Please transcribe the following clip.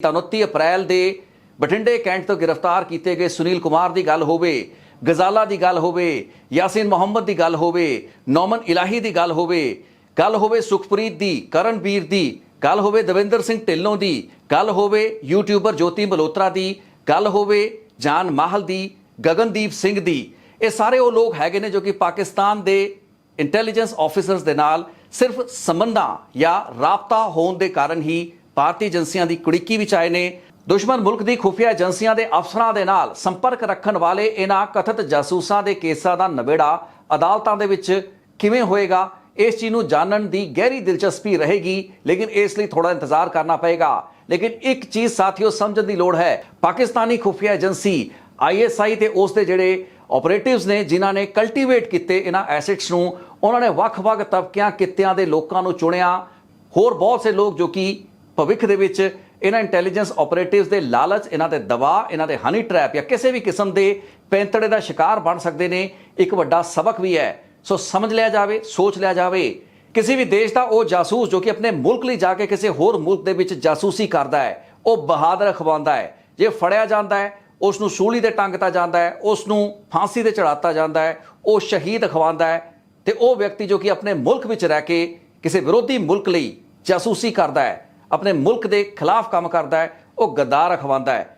ਤਾਂ 29 ਅਪ੍ਰੈਲ ਦੇ ਬਠਿੰਡੇ ਕੈਂਟ ਤੋਂ ਗ੍ਰਿਫਤਾਰ ਕੀਤੇ ਗਏ ਸੁਨੀਲ ਕੁਮਾਰ ਦੀ ਗੱਲ ਹੋਵੇ, ਗਜ਼ਾਲਾ ਦੀ ਗੱਲ ਹੋਵੇ, ਯਾਸੀਨ ਮੁਹੰਮਦ ਦੀ ਗੱਲ ਹੋਵੇ, ਨੌਮਨ ਇਲਾਹੀ ਦੀ ਗੱਲ ਹੋਵੇ ਗੱਲ ਹੋਵੇ ਸੁਖਪ੍ਰੀਤ ਦੀ ਕਰਨਵੀਰ ਦੀ, ਗੱਲ ਹੋਵੇ ਦਵਿੰਦਰ ਸਿੰਘ ਢਿੱਲੋਂ ਦੀ, ਗੱਲ ਹੋਵੇ ਯੂਟਿਊਬਰ ਜੋਤੀ ਮਲੋਤਰਾ ਦੀ, ਗੱਲ ਹੋਵੇ ਜਾਨ ਮਾਹਲ ਦੀ, ਗਗਨਦੀਪ ਸਿੰਘ ਦੀ, ਇਹ ਸਾਰੇ ਉਹ ਲੋਕ ਹੈਗੇ ਨੇ ਜੋ ਕਿ ਪਾਕਿਸਤਾਨ ਦੇ ਇੰਟੈਲੀਜੈਂਸ ਆਫੀਸਰਸ ਦੇ ਨਾਲ ਸਿਰਫ ਸੰਬੰਧਾਂ ਜਾਂ ਰਾਬਤਾ ਹੋਣ ਦੇ ਕਾਰਨ ਹੀ ਭਾਰਤੀ ਏਜੰਸੀਆਂ ਦੀ ਕੁੜੀਕੀ ਵਿੱਚ ਆਏ ਨੇ। ਦੁਸ਼ਮਣ ਮੁਲਕ ਦੀ ਖੁਫੀਆ ਏਜੰਸੀਆਂ ਦੇ ਅਫਸਰਾਂ ਦੇ ਨਾਲ ਸੰਪਰਕ ਰੱਖਣ ਵਾਲੇ ਇਹਨਾਂ ਕਥਿਤ ਜਾਸੂਸਾਂ ਦੇ ਕੇਸਾਂ ਦਾ ਨਵੇੜਾ ਅਦਾਲਤਾਂ ਦੇ ਵਿੱਚ ਕਿਵੇਂ ਹੋਏਗਾ, ਇਸ ਚੀਜ਼ ਨੂੰ ਜਾਣਨ ਦੀ ਗਹਿਰੀ ਦਿਲਚਸਪੀ ਰਹੇਗੀ, ਲੇਕਿਨ ਇਸ ਲਈ ਥੋੜਾ ਇੰਤਜ਼ਾਰ ਕਰਨਾ ਪਏਗਾ। ਲੇਕਿਨ ਇੱਕ ਚੀਜ਼ ਸਾਥੀਓ ਸਮਝਣ ਦੀ ਲੋੜ ਹੈ, ਪਾਕਿਸਤਾਨੀ ਖੁਫੀਆ ਏਜੰਸੀ ਆਈਐਸਆਈ ਤੇ ਉਸ ਦੇ ਜਿਹੜੇ ਆਪਰੇਟਿਵਸ ਨੇ, ਜਿਨ੍ਹਾਂ ਨੇ ਕਲਟੀਵੇਟ ਕੀਤੇ ਇਹਨਾਂ ਐਸੈਟਸ ਨੂੰ ਉਹਨਾਂ ਨੇ ਵੱਖ-ਵੱਖ ਤਬਕਿਆਂ, ਕਿੱਤਿਆਂ ਦੇ ਲੋਕਾਂ ਨੂੰ ਚੁਣਿਆ। ਹੋਰ ਬਹੁਤ ਸੇ ਲੋਕ ਜੋ ਕਿ ਭਵਿੱਖ ਦੇ ਵਿੱਚ ਇਹਨਾਂ ਇੰਟੈਲੀਜੈਂਸ ਆਪਰੇਟਿਵਸ ਦੇ ਲਾਲਚ, ਇਹਨਾਂ ਦੇ ਦਬਾਅ, ਇਹਨਾਂ ਦੇ ਹਨੀ ਟ੍ਰੈਪ ਜਾਂ ਕਿਸੇ ਵੀ ਕਿਸਮ ਦੇ ਪੈਂਤੜੇ ਦਾ ਸ਼ਿਕਾਰ ਬਣ ਸਕਦੇ ਨੇ, ਇੱਕ ਵੱਡਾ ਸਬਕ ਵੀ ਹੈ। ਸੋ ਸਮਝ ਲਿਆ ਜਾਵੇ, ਸੋਚ ਲਿਆ ਜਾਵੇ। ਕਿਸੇ ਵੀ ਦੇਸ਼ ਦਾ ਉਹ ਜਾਸੂਸ ਜੋ ਕਿ ਆਪਣੇ ਮੁਲਕ ਲਈ ਜਾ ਕੇ ਕਿਸੇ ਹੋਰ ਮੁਲਕ ਦੇ ਵਿੱਚ ਜਾਸੂਸੀ ਕਰਦਾ ਹੈ, ਉਹ ਬਹਾਦਰ ਖਵਾਉਂਦਾ ਹੈ। ਜੇ ਫੜਿਆ ਜਾਂਦਾ ਹੈ ਉਸ ਨੂੰ ਸੂਲੀ ਤੇ ਟੰਗਤਾ ਜਾਂਦਾ ਹੈ ਉਸ ਨੂੰ ਫਾਂਸੀ ਤੇ ਚੜਾਤਾ ਜਾਂਦਾ ਹੈ, ਉਹ ਸ਼ਹੀਦ ਖਵਾਉਂਦਾ ਹੈ ਤੇ ਉਹ ਵਿਅਕਤੀ ਜੋ ਕਿ ਆਪਣੇ ਮੁਲਕ ਵਿੱਚ ਰਹਿ ਕੇ ਕਿਸੇ ਵਿਰੋਧੀ ਮੁਲਕ ਲਈ ਜਾਸੂਸੀ ਕਰਦਾ ਹੈ ਆਪਣੇ ਮੁਲਕ ਦੇ ਖਿਲਾਫ ਕੰਮ ਕਰਦਾ ਹੈ ਉਹ ਗੱਦਾਰ ਅਖਵਾਉਂਦਾ ਹੈ।